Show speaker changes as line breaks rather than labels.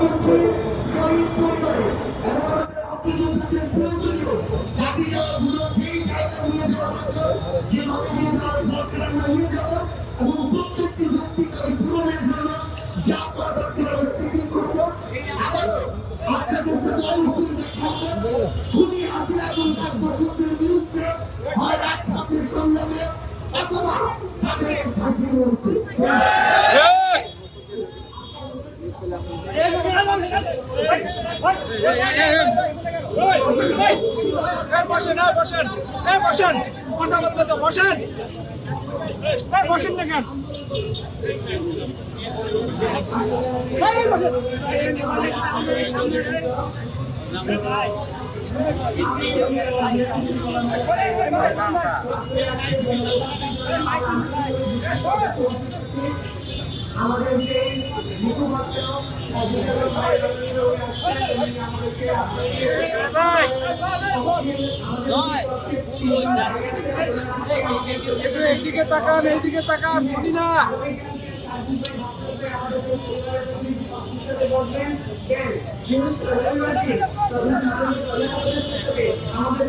করছি গরিব পরিবারে। এবং আমাদের আত্মীয়দের প্রয়োজনীয় জাতি জায়গাগুলো যেই জায়গাগুলো দেওয়া দরকার যেভাবে নিয়ে যাওয়ার দরকার আমরা নিয়ে যাব এবং প্রত্যেকটি সত্যিকারী পূরণের জন্য যা করা দরকার আমরা ঠিকই করব। আবারও আপনাদের সাথে অবশ্যই দেখা হবে। খুবই হাসিনা এবং ছাত্রশক্তির বিরুদ্ধে হয় রাজপথের সংগ্রামে অথবা তাদের ফাঁসি রয়েছে
বসেন বসেন বসেন কথা বলবে তো বসেন বসেন না কেন
এই বসেন। আমাদের যে মুখপাত্র
এইদিকে
তাকান
এইদিকে তাকান
শুনি না। আমাদের